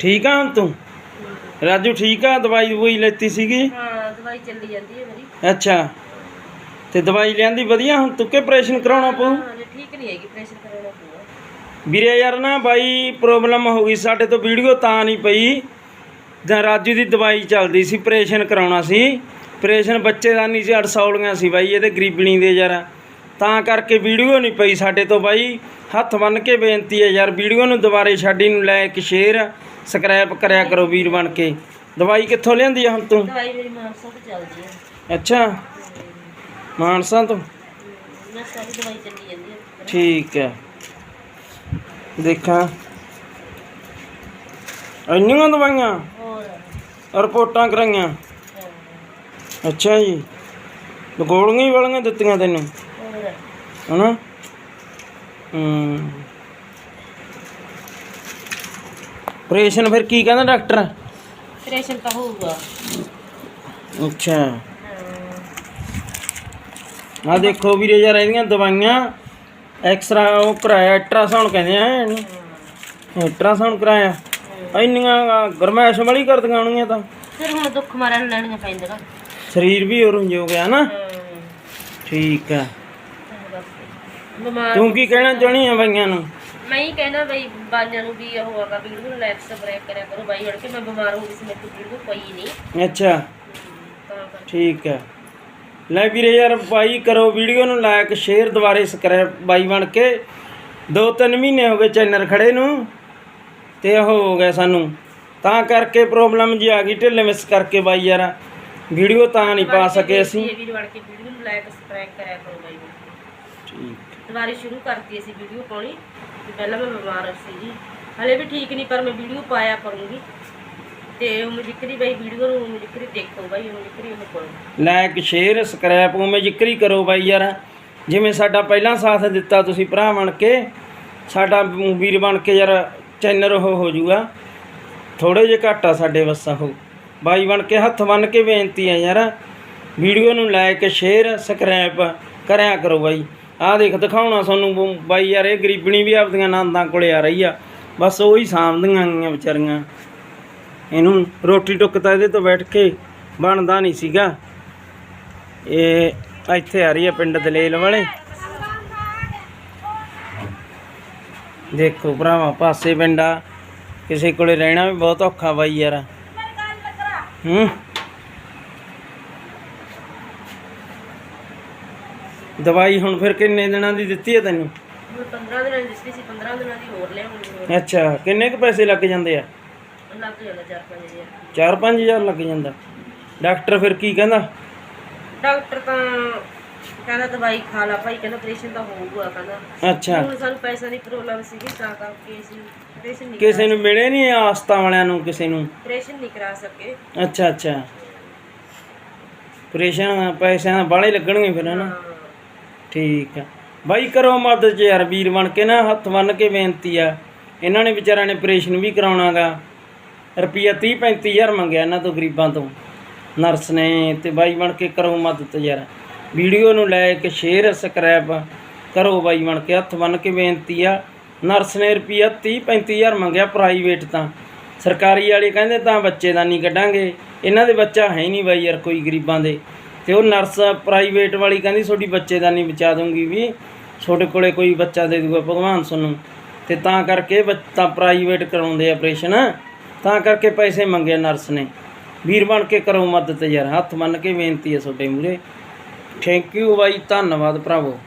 ਠੀਕ ਆ ਹੁਣ ਤੂੰ? ਰਾਜੂ ਠੀਕ ਆ? ਦਵਾਈ ਦਵਾਈ ਲੈਤੀ ਸੀਗੀ? ਹਾਂ ਦਵਾਈ ਚੱਲੀ ਜਾਂਦੀ ਹੈ ਮੇਰੀ। ਅੱਛਾ। ਤੇ ਦਵਾਈ ਲਿਆਂਦੀ ਵਧੀਆ? ਹੁਣ ਤੂੰ ਕਿ ਆਪਰੇਸ਼ਨ ਕਰਾਉਣਾ ਪਊ? ਹਾਂ ਜੇ ਠੀਕ ਨਹੀਂ ਹੈਗੀ ਪ੍ਰੈਸ਼ਰ ਕਰਾਉਣਾ ਪਊਗਾ ਵੀਰੇ ਯਾਰ ਨਾ ਬਾਈ ਪ੍ਰੋਬਲਮ ਹੋ ਗਈ ਸਾਡੇ ਤੋਂ ਵੀਡੀਓ ਤਾਂ ਨਹੀਂ ਪਈ। ਜਾਂ ਰਾਜੂ ਦੀ ਦਵਾਈ ਚੱਲਦੀ ਸੀ ਆਪਰੇਸ਼ਨ ਕਰਾਉਣਾ ਸੀ। ਆਪਰੇਸ਼ਨ ਬੱਚੇ ਦਾ ਨਹੀਂ ਸੀ ਅੜਸੌਲੀਆਂ ਸੀ ਬਾਈ ਇਹਦੇ ਗਰੀਬਣੀ ਦੇ ਯਾਰ। ਤਾਂ ਕਰਕੇ ਵੀਡੀਓ ਨਹੀਂ ਪਈ ਸਾਡੇ ਤੋਂ ਬਾਈ। ਹੱਥ ਬੰਨ ਕੇ ਬੇਨਤੀ ਹੈ ਯਾਰ ਵੀਡੀਓ ਨੂੰ ਦੁਬਾਰੇ ਛਾਡੀ ਨੂੰ ਲੈ ਕੇ ਸ਼ੇਅਰ। ਸਬਸਕ੍ਰਾਈਬ ਕਰਿਆ ਕਰੋ ਵੀਰ ਬਣ ਕੇ। ਦਵਾਈ ਕਿੱਥੋਂ ਲਿਆਂਦੀ ਆ ਹੁਣ ਤੂੰ? ਦਵਾਈ ਮੇਰੀ ਮਾਨਸਾ ਤੋਂ ਚੱਲਦੀ ਹੈ ਅੱਛਾ। ਮਾਨਸਾ ਤੋਂ? ਮੈਂ ਸਾਰੀ ਦਵਾਈ ਚੱਲੀ ਜਾਂਦੀ ਹੈ ਠੀਕ ਹੈ ਦੇਖਾਂ। ਇੰਨੀਆਂ ਦਵਾਈਆਂ? ਹੋਰ। ਰਿਪੋਰਟਾਂ ਕਰਾਈਆਂ? ਅੱਛਾ ਜੀ। ਗੋਲੀਆਂ ਹੀ ਵਾਲੀਆਂ ਦਿੱਤੀਆਂ ਤੈਨੂੰ। ਹੋਰ। ਹਨਾ? ਹੂੰ। ਆਪਰੇਸ਼ਨ ਫਿਰ ਕੀ ਕਹਿੰਦਾ ਡਾਕਟਰ ਪ੍ਰੈਸ਼ਰ ਤਾਂ ਹੋਊਗਾ। ਅੱਛਾ। ਆ ਦੇਖੋ ਵੀਰੇ ਯਾਰ ਇਹਦੀਆਂ ਦਵਾਈਆਂ ਐਕਸਰਾ ਉਹ ਕਰਾਇਆ ਅਲਟਰਾਸਾਊਂਡ ਕਹਿੰਦੇ ਆ ਇਹਨੂੰ। ਅਲਟਰਾਸਾਊਂਡ ਕਰਾਇਆ। ਇੰਨੀਆਂ ਗਰਮੈਸ਼ ਵਾਲੀ ਕਰਦੀਆਂ ਹੋਣਗੀਆਂ ਤਾਂ। ਫਿਰ ਹੁਣ ਦੁੱਖ ਮਾਰਨ ਲੈਣੀਆਂ ਪੈਂਦੀਆਂ। ਸਰੀਰ ਵੀ ਹੋਰ ਹੋ ਗਿਆ ਨਾ। ਠੀਕ ਆ। ਤੂੰ ਕੀ ਕਹਿਣਾ ਚਾਹਣੀ ਆ ਬਾਈਆਂ ਨੂੰ? ਮੈਂ ਹੀ ਕਹਿਣਾ ਬਈ ਬਾਈਆਂ ਨੂੰ ਵੀ ਉਹ ਹੈਗਾ ਵੀ ਇਹਨੂੰ ਰਿਲੈਕਸ ਬ੍ਰੇਕ ਕਰਿਆ ਕਰੋ। ਬਾਈ ਹੜ ਕੇ ਮੈਂ ਬਿਮਾਰ ਹੋ ਗਈ ਸੀ ਕੋਲ ਵੀਡੀਓ ਪਈ ਨਹੀਂ। ਅੱਛਾ। ਤਾਂ ਕਰਕੇ। ਠੀਕ ਹੈ। ਲੈ ਵੀਰੇ ਯਾਰ ਬਾਈ ਕਰੋ ਵੀਡੀਓ ਨੂੰ ਲਾਇਕ ਸ਼ੇਅਰ ਦੁਬਾਰੇ ਸਬਸਕ੍ਰਾਈਬ ਬਾਈ ਬਣ ਕੇ। ਦੋ ਤਿੰਨ ਮਹੀਨੇ ਹੋ ਗਏ ਚੈਨਲ ਖੜੇ ਨੂੰ ਤੇ ਉਹ ਹੋ ਗਿਆ ਸਾਨੂੰ। ਤਾਂ ਕਰਕੇ ਪ੍ਰੋਬਲਮ ਜੀ ਆ ਗਈ ਢਿੱਲੇ ਮਿਸ ਕਰਕੇ ਬਾਈ ਯਾਰ। ਵੀਡੀਓ ਤਾਂ ਨਹੀਂ ਪਾ ਸਕੇ ਅਸੀਂ। ਇਹ ਵੀਡੀਓ ਵੜ ਕੇ ਵੀਡੀਓ ਨੂੰ ਲਾਇਕ ਸਬਸਕ੍ਰਾਈਬ ਕਰਿਆ ਕਰੋ ਬਾਈ ਠੀਕ। ਦੁਬਾਰੇ ਸ਼ੁਰੂ ਕਰਤੀ ਅਸੀਂ ਵੀਡੀਓ ਪਾਉਣੀ। ਤੇ ਪਹਿਲਾਂ ਮੈਂ ਬਿਮਾਰ ਸੀ ਜੀ ਹਲੇ ਵੀ ਠੀਕ ਨਹੀਂ, ਪਰ ਮੈਂ ਵੀਡੀਓ ਪਾਇਆ ਕਰੂੰਗੀ। ਤੇ ਉਹ ਜਿਕਰੀ ਬਾਈ, ਵੀਡੀਓ ਨੂੰ ਜਿਕਰੀ ਦੇਖੋ ਬਾਈ, ਉਹ ਜਿਕਰੀ ਉਹ ਕਰੋ ਲਾਇਕ ਸ਼ੇਅਰ ਸਬਸਕ੍ਰਾਈਬ ਉਵੇਂ ਜ਼ਿਕਰ ਹੀ ਕਰੋ ਬਾਈ ਯਾਰ। ਜਿਵੇਂ ਸਾਡਾ ਪਹਿਲਾਂ ਸਾਥ ਦਿੱਤਾ ਤੁਸੀਂ ਭਰਾ ਬਣ ਕੇ, ਸਾਡਾ ਵੀਰ ਬਣ ਕੇ ਯਾਰ ਚੈਨਲ ਉਹ ਹੋ ਜਾਊਗਾ ਥੋੜੇ ਜਿਹਾ ਘੱਟ ਆ ਸਾਡੇ ਵੱਸਾਂ ਉਹ। ਬਾਈ ਬਣ ਕੇ ਹੱਥ ਬੰਨ ਕੇ ਬੇਨਤੀ ਹੈ ਯਾਰ। ਵੀਡੀਓ ਨੂੰ ਲਾਇਕ ਸ਼ੇਅਰ ਸਬਸਕ੍ਰਾਈਬ ਕਰਿਆ ਕਰੋ ਬਾਈ। ਆਹ ਦੇਖ, ਦਿਖਾਉਣਾ ਸਾਨੂੰ ਬਾਈ ਯਾਰ, ਇਹ ਗਰੀਬਣੀ ਵੀ ਆਪਦੀਆਂ ਨੰਦਾਂ ਕੋਲੇ ਆ ਰਹੀ ਆ। ਬਸ ਉਹੀ ਸਾਂਭਦੀਆਂ ਗਈਆਂ ਵਿਚਾਰੀਆਂ। ਇਹਨੂੰ ਰੋਟੀ ਟੁੱਕ ਤਾਂ ਇਹਦੇ ਤੋਂ ਬੈਠ ਕੇ, ਬਣਦਾ ਨਹੀਂ ਸੀਗਾ। ਇਹ ਇੱਥੇ ਆ ਰਹੀ ਆ ਪਿੰਡ ਦਲੇਲ ਵਾਲੇ। ਦੇਖੋ ਭਰਾਵਾ, ਪਾਸੇ ਪਿੰਡਾ ਕਿਸੇ ਕੋਲੇ ਰਹਿਣਾ ਵੀ ਬਹੁਤ ਔਖਾ ਬਾਈ ਯਾਰ। ਹੂੰ? ਦਵਾਈ ਹੁਣ ਫਿਰ ਕਿੰਨੇ ਦਿਨਾਂ ਦੀ ਦਿੱਤੀ ਹੈ ਤੈਨੂੰ? ਮੈਂ 15 ਦਿਨਾਂ ਦੀ ਦਿੱਤੀ ਸੀ 15 ਦਿਨਾਂ ਦੀ ਹੋਰ ਲਿਆਉਂਗੀ ਅੱਛਾ ਕਿੰਨੇ ਕੁ ਪੈਸੇ ਲੱਗ ਜਾਂਦੇ ਆ? ਲੱਗ ਜਾਂਦਾ 4-5000 4-5000 ਲੱਗ ਜਾਂਦਾ। ਡਾਕਟਰ ਫਿਰ ਕੀ ਕਹਿੰਦਾ? ਡਾਕਟਰ ਤਾਂ ਕਹਿੰਦਾ ਦਵਾਈ ਖਾ ਲਾ ਭਾਈ ਕਹਿੰਦਾ ਆਪਰੇਸ਼ਨ ਤਾਂ ਹੋਊਗਾ ਕਹਿੰਦਾ। ਅੱਛਾ। ਹੁਣ ਸਾਨੂੰ ਪੈਸਾ ਦੀ ਪ੍ਰੋਬਲਮ ਸੀਗੀ ਤਾਂ ਕਰਕੇ ਅਸੀਂ ਆਪਰੇਸ਼ਨ ਨਹੀਂ ਕਿਸੇ ਨੂੰ ਮਿਲੇ ਨਹੀਂ ਆਸਤਾ ਵਾਲਿਆਂ ਨੂੰ ਕਿਸੇ ਨੂੰ? ਆਪਰੇਸ਼ਨ ਨਹੀਂ ਕਰਾ ਸਕੇ। ਅੱਛਾ ਅੱਛਾ। ਆਪਰੇਸ਼ਨ ਪੈਸਿਆਂ ਬਾਲੇ ਲੱਗਣਗੇ ਫਿਰ ਹਨਾ। ਠੀਕ ਆ। ਬਾਈ ਕਰੋ ਮਦਦ ਜੀ ਯਾਰ, ਵੀਰ ਬਣ ਕੇ ਨਾ, ਹੱਥ ਬੰਨ ਕੇ ਬੇਨਤੀ ਆ। ਇਹਨਾਂ ਨੇ ਵਿਚਾਰਿਆਂ ਨੇ ਆਪਰੇਸ਼ਨ ਵੀ ਕਰਾਉਣਾਗਾ। ਰੁਪਈਆ 30 35000 ਮੰਗਿਆ ਇਹਨਾਂ ਤੋਂ ਗਰੀਬਾਂ ਤੋਂ। ਨਰਸ ਨੇ ਤੇ ਬਾਈ ਬਣ ਕੇ ਕਰੋ ਮਦਦ ਯਾਰ। ਵੀਡੀਓ ਨੂੰ ਲਾਇਕ ਸ਼ੇਅਰ ਸਬਸਕ੍ਰਾਈਬ ਕਰੋ ਬਾਈ ਬਣ ਕੇ, ਹੱਥ ਬੰਨ ਕੇ ਬੇਨਤੀ ਆ। ਨਰਸ ਨੇ ਰੁਪਈਆ 30 35000 ਮੰਗਿਆ ਪ੍ਰਾਈਵੇਟ ਤਾਂ। ਸਰਕਾਰੀ ਵਾਲੇ ਕਹਿੰਦੇ ਤਾਂ ਬੱਚੇ ਦਾ ਨਹੀਂ ਕੱਢਾਂਗੇ। ਇਹਨਾਂ ਦੇ ਬੱਚਾ ਹੈ ਹੀ ਨਹੀਂ ਬਾਈ ਯਾਰ, ਕੋਈ ਗਰੀਬਾਂ ਦੇ। ਤੇ ਉਹ ਨਰਸ ਪ੍ਰਾਈਵੇਟ ਵਾਲੀ ਕਹਿੰਦੀ, ਤੁਹਾਡੀ ਬੱਚੇ ਦਾ ਨਹੀਂ ਬਚਾ ਦੂੰਗੀ ਵੀ। ਤੁਹਾਡੇ ਕੋਲੇ ਕੋਈ ਬੱਚਾ ਦੇ ਦੂਗਾ ਭਗਵਾਨ ਤੁਹਾਨੂੰ। ਤੇ ਤਾਂ ਕਰਕੇ ਬੱਚਾ ਪ੍ਰਾਈਵੇਟ ਕਰਾਉਂਦੇ ਆਪਰੇਸ਼ਨ ਤਾਂ ਕਰਕੇ ਪੈਸੇ ਮੰਗੇ ਨਰਸ ਨੇ। ਵੀਰ ਬਣ ਕੇ ਕਰੋ ਮਦਦ ਯਾਰ, ਹੱਥ ਮੰਨ ਕੇ ਬੇਨਤੀ ਹੈ ਤੁਹਾਡੇ ਮੂਰੇ ਥੈਂਕ ਯੂ ਬਾਈ, ਧੰਨਵਾਦ ਭਰਾਵੋ।